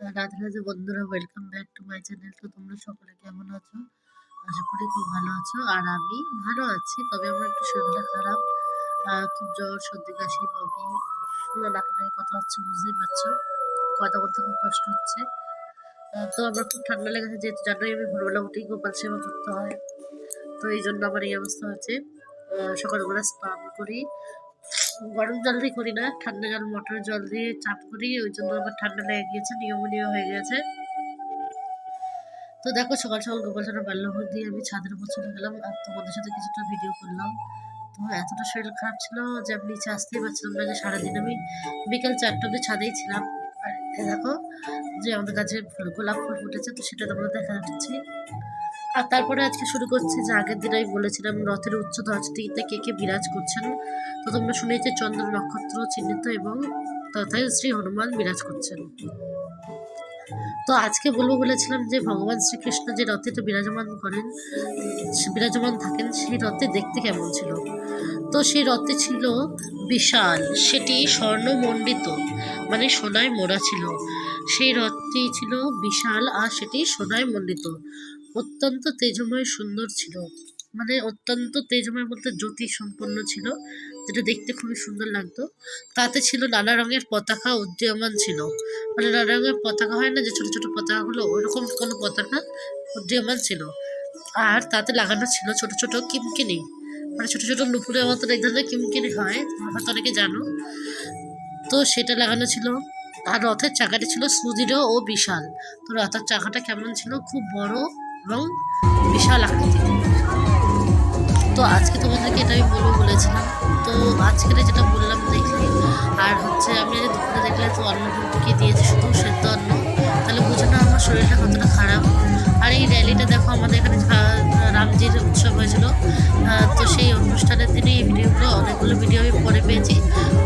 রাধে রাধে বন্ধুরা welcome back to my channel তো তোমরা সকলে কেমন আছো? আশা করি খুব ভালো আছো। আর আমি ভালো আছি তবে আমার একটু শরীরটা খারাপ। খুব জ্বর সর্দি কাশি বমি। নাকে কথা হচ্ছে বুঝতেই পারছ। কথা বলতে খুব কষ্ট হচ্ছে। তো আমার খুব ঠান্ডা লেগেছে যেহেতু জানোই আমি ভোরবেলা উঠেই গোপাল সেবা করতে হয়। তো এই জন্য আমার এই অবস্থা আহ, সকালবেলা স্নান করি। গরম জল দিয়ে করি না, ঠান্ডা জল, মোটর জল দিয়ে চাপ করি, ওই জন্য আমার ঠান্ডা লেগে গিয়েছে, নিউমোনিয়া হয়ে গেছে। তো দেখো, সকাল সকাল গোপাল সোনা বাল্যভোগ দিয়ে আমি ছাদের উপর চলে গেলাম আর তোমাদের সাথে কিছুটা ভিডিও করলাম। তো এতটা শরীর খারাপ ছিল যে আমি নিচে আসতেই পারছিলাম না, যে সারাদিন আমি বিকেল চারটা অব্দি ছাদেই ছিলাম। আর দেখো যে আমাদের কাছে গোলাপ ফুল ফুটেছে, তো সেটা তোমাদের দেখা যাচ্ছে আর তারপরে আজকে শুরু করছি যে আগের দিন আমি বলেছিলাম রথের উচ্চ ধ্বজটিতে কে কে বিরাজ করছেন। তো তোমরা শুনেছি চন্দ্র নক্ষত্র চিহ্নিত এবং তথায় শ্রী হনুমান বিরাজ করছেন। তো আজকে বলব বলেছিলাম যে ভগবান শ্রীকৃষ্ণ যে রথে তো বিরাজমান করেন বিরাজমান থাকেন, সেই রথে দেখতে কেমন ছিল? তো সেই রথে ছিল বিশাল, সেটি স্বর্ণমণ্ডিত মানে সোনায় মোড়া ছিল। সেই রথটি ছিল বিশাল আর সেটি সোনায় মণ্ডিত। অত্যন্ত তেজময় সুন্দর ছিল। মানে অত্যন্ত তেজময় বলতে জ্যোতি সম্পন্ন ছিল, যেটা দেখতে খুবই সুন্দর লাগতো। তাতে ছিল নানা রঙের পতাকা উদীয়মান ছিল। মানে নানা রঙের পতাকা হয় না যে ছোট ছোট পতাকাগুলো, ওইরকম কোনো পতাকা উদীয়মান ছিল। আর তাতে লাগানো ছিল ছোট ছোট কিমকিনি। মানে ছোট ছোট নুপুরের মতন এক ধরনের কিমকিনি হয়, তোমরা হয়তো অনেকে জানো। তো সেটা লাগানো ছিল। আর রথের চাকাটি ছিল সুদৃঢ় ও বিশাল। তো রথের চাকাটা কেমন ছিল? খুব বড় এবং বিশাল আকৃতির। তো আজকে তোমাদেরকে এটা আমি বলব বলেছিলাম। তো আজকের যেটা বললাম দেখি আর হচ্ছে আমি আজ দুপুরে দেখলে তো অন্ন কি দিয়েছে শুধু সেদ্ধ অন্ন, তাহলে বুঝে না আমার শরীরটা কতটা খারাপ। আর এই র্যালিটা দেখো আমাদের এখানে রামজির উৎসব হয়েছিল। তো সেই অনুষ্ঠানের দিনে এই ভিডিওগুলো, অনেকগুলো ভিডিও আমি পরে পেয়েছি।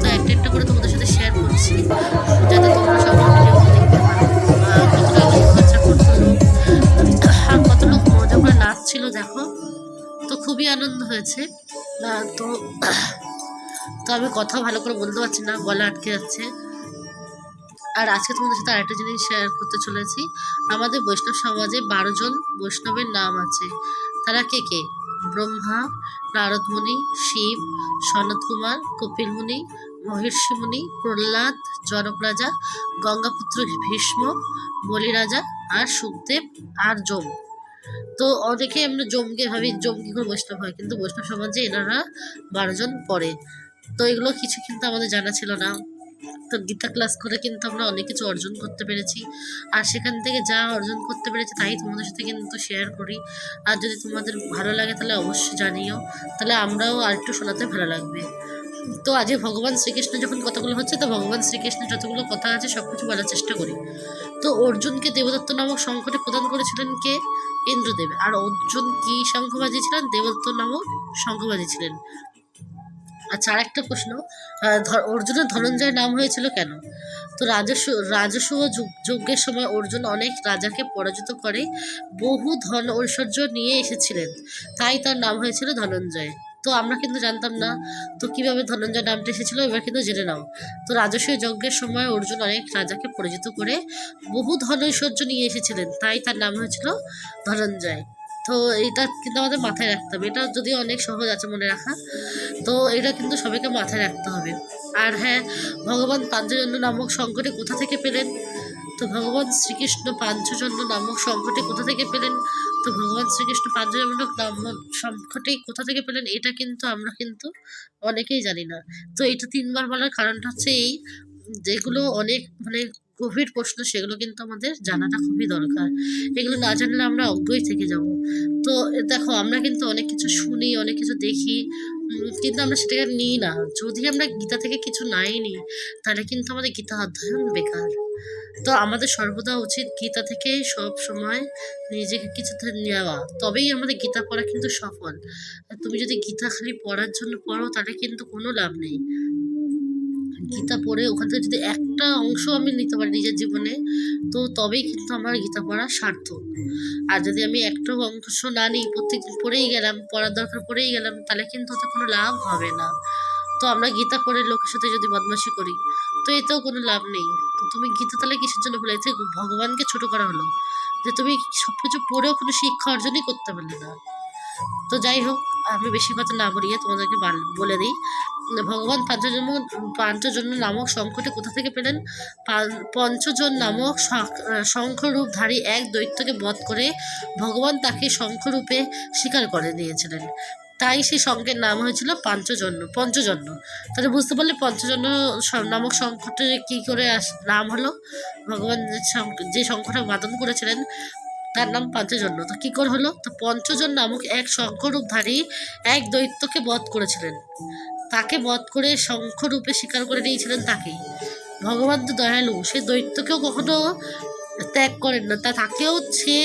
তো একটা একটা করে তোমাদের তো তো আমি কথা ভালো করে বলতে পারছি না, গলা আটকে যাচ্ছে। আর আজকে তোমাদের সাথে আরেকটা জিনিস শেয়ার করতে চলেছি। আমাদের বৈষ্ণব সমাজে বারো জন বৈষ্ণবের নাম আছে। তারা কে কে? ব্রহ্মা নারদমুনি শিব সনত কুমার কপিল মুনি মহর্ষি প্রহ্লাদ জনক রাজা গঙ্গাপুত্র ভীষ্ম বলি রাজা আর সুখদেব আর যম। তো অনেকে আমরা জমকে ভাবি, জম কি করে বৈষ্ণব হয়? কিন্তু বৈষ্ণব সমাজে এনারা বারো জন পড়ে। তো এগুলো কিছু কিন্তু আমাদের জানা ছিল না। তো গীতা ক্লাস করে কিন্তু আমরা অনেক কিছু অর্জন করতে পেরেছি। আর সেখান থেকে যা অর্জন করতে পেরেছি তাই তোমাদের সাথে কিন্তু শেয়ার করি। আর যদি তোমাদের ভালো লাগে তাহলে অবশ্যই জানিও। তাহলে আমরাও আর একটু শোনাতে ভালো লাগবে। তো আজকে ভগবান শ্রীকৃষ্ণ যখন কথাগুলো হচ্ছে, তো ভগবান শ্রীকৃষ্ণের যতগুলো কথা আছে সব কিছু বলার চেষ্টা করি। তো অর্জুনকে দেবদত্ত নামক সংকটে প্রদান করেছিলেন কে? ইন্দ্রদেব। আর অর্জুন কি শঙ্খ বাজিয়েছিলেন দেবদত্ত নামক শঙ্খ বাজিয়েছিলেন আচ্ছা আরেকটা প্রশ্ন। অর্জুনের ধনঞ্জয় নাম হয়েছিল কেন? তো রাজস্ব রাজস্ব যজ্ঞের সময় অর্জুন অনেক রাজাকে পরাজিত করে বহু ধন ঐশ্বর্য নিয়ে এসেছিলেন। তাই তার নাম হয়েছিল ধনঞ্জয়। তো আমরা কিন্তু জানতাম না, তো কীভাবে ধনঞ্জয় নামটা এসেছিল এবার কিন্তু জেনে নাও। তো রাজস্ব যজ্ঞের সময় অর্জুন অনেক রাজাকে পরাজিত করে বহু ধন ঐশ্বর্য নিয়ে এসেছিলেন, তাই তার নাম হয়েছিল ধনঞ্জয়। তো এটা কিন্তু আমাদের মাথায় রাখতে হবে, এটা যদিও অনেক সহজ আছে মনে রাখা, তো এটা কিন্তু সবাইকে মাথায় রাখতে হবে। আর হ্যাঁ ভগবান পাঞ্চজন্য নামক সংকটে কোথা থেকে পেলেন? তো ভগবান শ্রীকৃষ্ণ পাঞ্চজন্য নামক সংকটে কোথা থেকে পেলেন? তো ভগবান শ্রীকৃষ্ণ পাঞ্চজন্য নামক সংকটে কোথা থেকে পেলেন? এটা কিন্তু আমরা কিন্তু অনেকেই জানি না। তো এটা তিনবার বলার কারণটা হচ্ছে এই, যেগুলো অনেক মানে গভীর প্রশ্ন, সেগুলো কিন্তু আমাদের জানাটা খুবই দরকার। এগুলো না জানলে আমরা অজ্ঞই থেকে যাব। তো দেখো, আমরা কিন্তু অনেক কিছু শুনি, অনেক কিছু দেখি কিন্তু আমরা সেটাকে নিই না। যদি আমরা গীতা থেকে কিছু নাই নিই তাহলে কিন্তু আমাদের গীতা অধ্যয়ন বেকার। তো আমাদের সর্বদা উচিত গীতা থেকে সব সময় নিজেকে কিছু নেওয়া। তবেই আমাদের গীতা পড়া কিন্তু সফল। তুমি যদি গীতা খালি পড়ার জন্য পড়ো, তাহলে কিন্তু কোনো লাভ নেই। গীতা পড়ে ওখান থেকে যদি একটা অংশ আমি নিতে পারি নিজের জীবনে, তো তবেই কিন্তু আমার গীতা পড়া সার্থক। আর যদি আমি একটা অংশ না নিই, প্রত্যেকদিন পড়েই গেলাম, পড়ার দরকার পড়েই গেলাম, তাহলে কিন্তু ওতে কোনো লাভ হবে না। তো আমরা গীতা পড়ে লোকের সাথে যদি বদমাশি করি তো এতেও কোনো লাভ নেই। তুমি গীততলা কিসের জন্য বলেছে? ভগবানকে ছোট করা হলো। যে তুমি সব কিছু পড়েও কোনো শিক্ষা অর্জনই করতে পারলে না। তো যাই হোক, আমি বেশি কথা না বলিয়ে তোমাদেরকে বলে দিই। ভগবান পাঞ্চজন্ম, পাঞ্চজন্য নামক সংকটে কোথা থেকে পেলেন? পঞ্চজন নামক শঙ্খরূপধারী এক দৈত্যকে বধ করে ভগবান তাকে শঙ্খরূপে স্বীকার করে নিয়েছিলেন। তাই সেই শঙ্খের নাম হয়েছিল পাঞ্চজন্য, পঞ্চজন্য। তাহলে বুঝতে পারলে পঞ্চজন্য নামক শঙ্খটা কী করে নাম হলো? ভগবান যে শঙ্খটা বাদন করেছিলেন, তার নাম পাঞ্চজন্য। তো কী করে হলো? তো পঞ্চজন নামক এক শঙ্খরূপধারী এক দৈত্যকে বধ করেছিলেন। তাকে বধ করে শঙ্খরূপে স্বীকার করে নিয়েছিলেন তাকেই। ভগবান তো দয়ালু, সে দৈত্যকেও কখনো ত্যাগ করেন না। তা তাকেও সে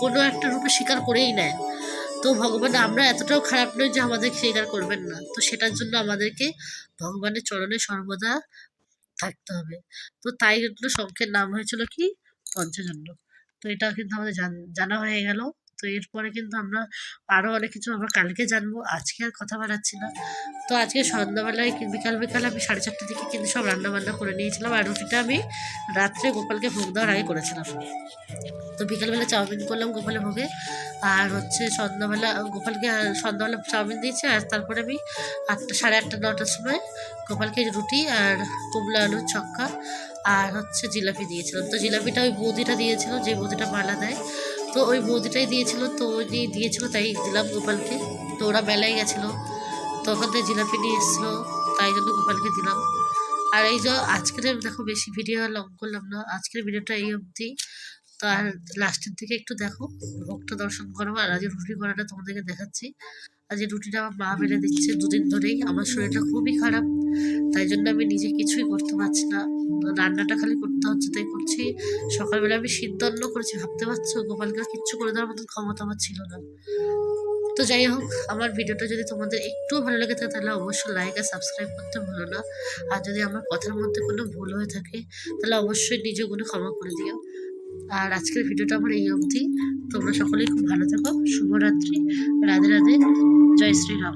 কোনো একটা রূপে স্বীকার করেই নেয়। তো ভগবান, আমরা এতটাও খারাপ নই যে আমাদের স্বীকার করবেন না। তো সেটার জন্য আমাদেরকে ভগবানের চরণে সর্বদা থাকতে হবে। তো তাই জন্য শঙ্খের নাম হয়েছিল কি? পঞ্চজন্য। তো এটা কিন্তু আমাদের জানা হয়ে গেল। তো এরপরে কিন্তু আমরা আরও অনেক কিছু আমরা কালকে জানব। আজকে আর কথা বাড়াচ্ছি না। তো আজকে সন্ধ্যাবেলায় বিকাল বিকাল আমি সাড়ে চারটের দিকে কিন্তু সব রান্নাবান্না করে নিয়েছিলাম। আর রুটিটা আমি রাত্রে গোপালকে ভোগ দেওয়ার আগে করেছিলাম। তো বিকালবেলা চাউমিন করলাম গোপালে ভোগে। আর হচ্ছে সন্ধ্যাবেলা গোপালকে সন্ধ্যাবেলা চাউমিন দিয়েছি। আর তারপরে আমি আটটা, সাড়ে আটটা, নটার সময় গোপালকে রুটি আর কুমড়া আলুর ছক্কা আর হচ্ছে জিলাপি দিয়েছিলাম। তো জিলাপিটা ওই বৌদিটা দিয়েছিল, যে বৌদিটা মালা দেয়। তো ওই বৌদিটাই দিয়েছিল, তো ওই দিয়ে দিয়েছিল, তাই দিলাম গোপালকে। তো ওরা মেলায় গেছিল তখন তো জিলাপি নিয়ে এসেছিল, তাই জন্য গোপালকে দিলাম। আর এই যে আজকের দেখো বেশি ভিডিও লং করলাম না, আজকের ভিডিওটা এই অবধি। তো আর লাস্টের দিকে একটু দেখো, ভোগটা দর্শন করো, আর আজকে রুটি করাটা তোমাদেরকে দেখাচ্ছি। আজ রুটিটা আমার মা বেড়ে দিচ্ছে দুদিন ধরেই, আমার শরীরটা খুবই খারাপ, তাই জন্য আমি নিজে কিছুই করতে পারছি না। রান্নাটা খালি করতে হচ্ছে, তাই করছি। সকালবেলা আমি সিদ্ধ অন্ন করেছি, ভাবতে পারছ? গোপালকে কিচ্ছু করে দেওয়ার মতন ক্ষমতা আমার ছিল না। তো যাই হোক, আমার ভিডিওটা যদি তোমাদের একটু ভালো লেগে থাকে, তাহলে অবশ্যই লাইক আর সাবস্ক্রাইব করতে ভুলো না। আর যদি আমার কথার মধ্যে কোনো ভুল হয়ে থাকে, তাহলে অবশ্যই নিজে গুলো ক্ষমা করে দিও। আর আজকের ভিডিওটা আমার এই অবধি। তোমরা সকলেই খুব ভালো থাকো, শুভরাত্রি, রাধে রাধে, জয় শ্রীরাম।